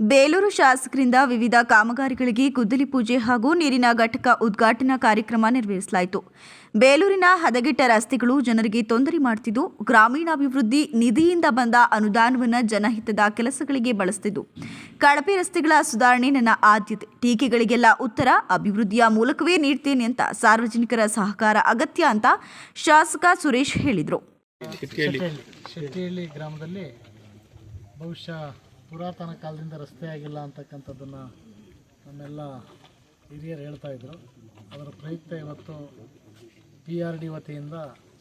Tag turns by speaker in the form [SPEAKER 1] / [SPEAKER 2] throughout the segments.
[SPEAKER 1] ಬೇಲೂರು ಶಾಸಕರಿಂದ ವಿವಿಧ ಕಾಮಗಾರಿಗಳಿಗೆ ಗುದ್ದಲಿ ಪೂಜೆ ಹಾಗೂ ನೀರಿನ ಘಟಕ ಉದ್ಘಾಟನಾ ಕಾರ್ಯಕ್ರಮ ನೆರವೇರಿಸಲಾಯಿತು. ಬೇಲೂರಿನ ಹದಗೆಟ್ಟ ರಸ್ತೆಗಳು ಜನರಿಗೆ ತೊಂದರೆ ಮಾಡುತ್ತಿದ್ದು ಗ್ರಾಮೀಣಾಭಿವೃದ್ಧಿ ನಿಧಿಯಿಂದ ಬಂದ ಅನುದಾನವನ್ನು ಜನಹಿತದ ಕೆಲಸಗಳಿಗೆ ಬಳಸುತ್ತಿದ್ದು ಕಳಪೆ ರಸ್ತೆಗಳ ಸುಧಾರಣೆ ನನ್ನ ಆದ್ಯತೆ. ಟೀಕೆಗಳಿಗೆಲ್ಲ ಉತ್ತರ ಅಭಿವೃದ್ಧಿಯ ಮೂಲಕವೇ ನೀಡ್ತೇನೆ ಅಂತ ಸಾರ್ವಜನಿಕರ ಸಹಕಾರ ಅಗತ್ಯ ಅಂತ ಶಾಸಕ ಸುರೇಶ್ ಹೇಳಿದರು.
[SPEAKER 2] ಪುರಾತನ ಕಾಲದಿಂದ ರಸ್ತೆ ಆಗಿಲ್ಲ ಅಂತಕ್ಕಂಥದ್ದನ್ನು ನಮ್ಮೆಲ್ಲ ಹಿರಿಯರು ಹೇಳ್ತಾ ಇದ್ರು. ಅದರ ಪ್ರಯುಕ್ತ ಇವತ್ತು ಪಿ ಆರ್ ಡಿ ವತಿಯಿಂದ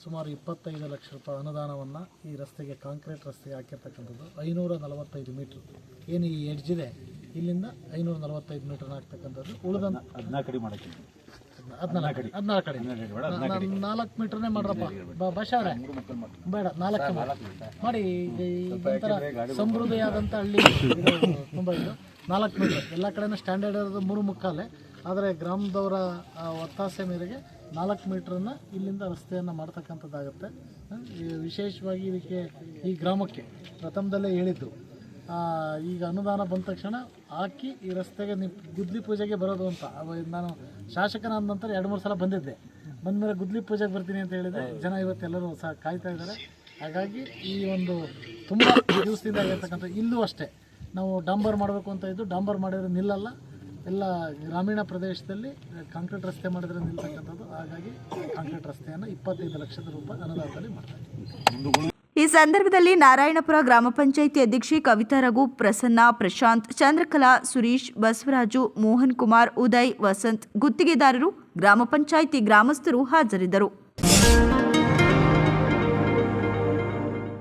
[SPEAKER 2] ಸುಮಾರು ಇಪ್ಪತ್ತೈದು ಲಕ್ಷ ರೂಪಾಯಿ ಅನುದಾನವನ್ನು ಈ ರಸ್ತೆಗೆ ಕಾಂಕ್ರೀಟ್ ರಸ್ತೆಗೆ ಹಾಕಿರ್ತಕ್ಕಂಥದ್ದು. ಐನೂರ ನಲವತ್ತೈದು ಮೀಟ್ರ್. ಏನು ಈ ಎಡ್ಜ್ ಇದೆ? ಇಲ್ಲಿಂದ ಐನೂರ ನಲವತ್ತೈದು ಮೀಟ್ರನ್ನ ಹಾಕ್ತಕ್ಕಂಥದ್ದು. ಉಳಿದ
[SPEAKER 3] ಅದನ್ನ ಕಡಿಮೆ ಮಾಡಕ್ಕೆ.
[SPEAKER 2] ಹದಿನಾಲ್ಕು ಅಡಿ. ಹದಿನಾಲ್ಕು ಅಡಿ. ನಾಲ್ಕು ಮೀಟರ್ನೇ ಮಾಡ್ರಪ್ಪ. ಬಶಾ ಬೇಡ ನಾಲ್ಕು ಮಾಡಿ. ಒಂಥರ ಸಮೃದ್ಧಿಯಾದಂಥ ಹಳ್ಳಿ ತುಂಬ ಇದು. ನಾಲ್ಕು ಮೀಟರ್. ಎಲ್ಲ ಕಡೆನೂ ಸ್ಟ್ಯಾಂಡರ್ಡ್ ಇರೋದು ಮೂರು ಮುಕ್ಕಾಲೆ. ಆದರೆ ಗ್ರಾಮದವರ ಒತ್ತಾಸೆ ಮೇರೆಗೆ ನಾಲ್ಕು ಮೀಟ್ರನ್ನ ಇಲ್ಲಿಂದ ರಸ್ತೆಯನ್ನು ಮಾಡ್ತಕ್ಕಂಥದ್ದಾಗುತ್ತೆ. ವಿಶೇಷವಾಗಿ ಇದಕ್ಕೆ ಈ ಗ್ರಾಮಕ್ಕೆ ಪ್ರಥಮದಲ್ಲೇ ಹೇಳಿದ್ದು. ಈಗ ಅನುದಾನ ಬಂದ ತಕ್ಷಣ ಹಾಕಿ ಈ ರಸ್ತೆಗೆ ನೀವು ಗುದ್ಲಿ ಪೂಜೆಗೆ ಬರೋದು ಅಂತ. ನಾನು ಶಾಸಕನಾದ ನಂತರ ಎರಡು ಮೂರು ಸಲ ಬಂದಿದ್ದೆ. ಬಂದಮೇಲೆ ಗುದ್ಲಿ ಪೂಜೆಗೆ ಬರ್ತೀನಿ ಅಂತ ಹೇಳಿದೆ ಜನ ಇವತ್ತೆಲ್ಲರೂ ಸಹ ಕಾಯ್ತಾ ಇದ್ದಾರೆ. ಹಾಗಾಗಿ ಈ ಒಂದು ತುಂಬ ದಿವಸದಿಂದ ಆಗಿರ್ತಕ್ಕಂಥ ಇಲ್ಲೂ ಅಷ್ಟೇ. ನಾವು ಡಾಂಬರ್ ಮಾಡಬೇಕು ಅಂತ ಇದ್ದು ಡಾಂಬರ್ ಮಾಡಿದ್ರೆ ನಿಲ್ಲಲ್ಲ. ಎಲ್ಲ ಗ್ರಾಮೀಣ ಪ್ರದೇಶದಲ್ಲಿ ಕಾಂಕ್ರೀಟ್ ರಸ್ತೆ ಮಾಡಿದ್ರೆ ನಿಲ್ತಕ್ಕಂಥದ್ದು. ಹಾಗಾಗಿ ಕಾಂಕ್ರೀಟ್ ರಸ್ತೆಯನ್ನು ಇಪ್ಪತ್ತೈದು ಲಕ್ಷದ ರೂಪಾಯಿ ಅನುದಾನದಲ್ಲಿ ಮಾಡ್ತಾರೆ
[SPEAKER 1] ಸಂದರ್ಭದಲ್ಲಿ ನಾರಾಯಣಪುರ ಗ್ರಾಮ ಪಂಚಾಯಿತಿ ಅಧ್ಯಕ್ಷೆ ಕವಿತಾ ರಘು, ಪ್ರಸನ್ನ, ಪ್ರಶಾಂತ್, ಚಂದ್ರಕಲಾ, ಸುರೀಶ್, ಬಸವರಾಜು, ಮೋಹನ್ ಕುಮಾರ್, ಉದಯ್, ವಸಂತ್ ಗುತ್ತಿಗೆದಾರರು, ಗ್ರಾಮ ಪಂಚಾಯಿತಿ ಗ್ರಾಮಸ್ಥರು ಹಾಜರಿದ್ದರು.